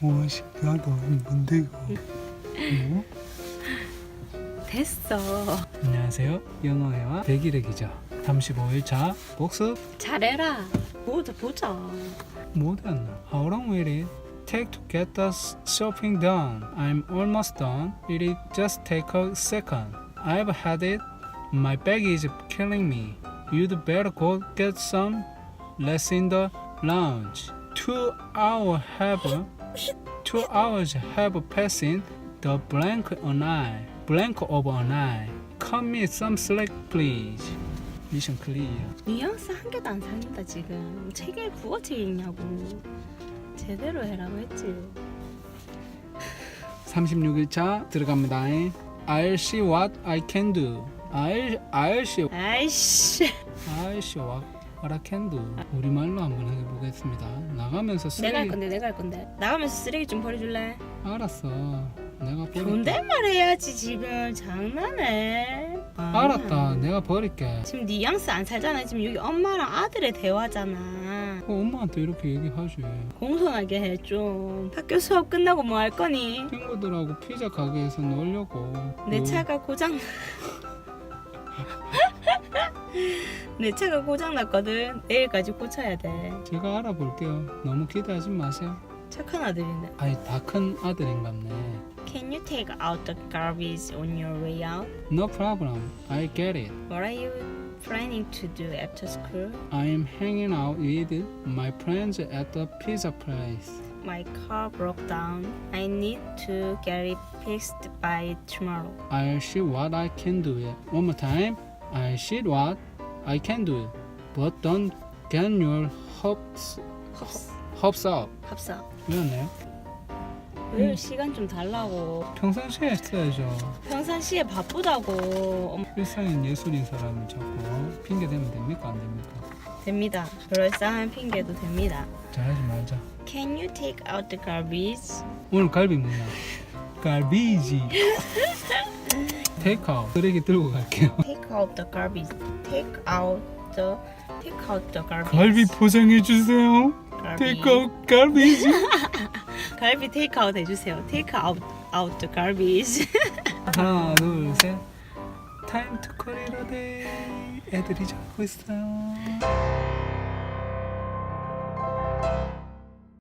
우와 신기하다 뭔데 이거 어? 됐어. 안녕하세요 영어회화 백일의 기자 35일차 복습 잘해라. 보자 보자. 못했나 How long will it take to get the shopping done? I'm almost done It will just take a second I've had it My bag is killing me You'd better go get some Let's in the lounge Two hours have Two hours have passed The blank an eye Blank of an eye Cut me some slack please 미션 클리어 뉘앙스 한 개도 안 살린다 지금. 책에 국어책 읽냐고. 제대로 해라고 했지. 36일차 들어갑니다. I'll see what I can do. I'll, I'll see, 아이씨. I'll see what, what I can do. 우리말로 한번 해 보겠습니다. 나가면서 내가 할 쓰레기 건데 내가 할 건데. 나가면서 쓰레기 좀 버려줄래? 알았어. 내가 버릴게. 존댓말 해야지 지금 장난해. 아, 알았다. 내가 버릴게. 지금 뉘앙스 안 살잖아. 지금 여기 엄마랑 아들의 대화잖아. 어, 엄마한테 이렇게 얘기하지. 공손하게 해 좀. 학교 수업 끝나고 뭐 할 거니? 친구들하고 피자 가게에서 놀려고. 내 그, 차가 고장 내 차가 고장 났거든. 내일까지 고쳐야 돼. 제가 알아볼게요. 너무 기대하지 마세요. 착한 아들인데. 아이 다 큰 아들인갑네. Can you take out the garbage on your way out? No problem. I get it. What are you planning to do after school? I'm hanging out with my friends at the pizza place. My car broke down. I need to get it fixed by tomorrow. I'll see what I can do it. One more time. I'll see what I can do it. But don't get your hopes 합스. hopes up. 합사. 왜였나요? 왜 시간 좀 달라고. 평상시에 했어야죠. 평상시에 바쁘다고. 엄- 일상인 예술인 사람을 자꾸 핑계 대면 됩니까 안 됩니까? 됩니다. 그럴싸한 핑계도 됩니다. 잘하지 말자. Can you take out the garbage? 오늘 갈비 뭐냐? 갈비지. 테이크아웃. 쓰레기 들고 갈게요. Take out the garbage. Take out the take out the garbage. 갈비 포장해 주세요. 테이크아웃 갈비지. 갈비 take out 해주세요. Take out out the garbage. 하나 둘 셋. Time to call it a day. 애들이 자고 있어요.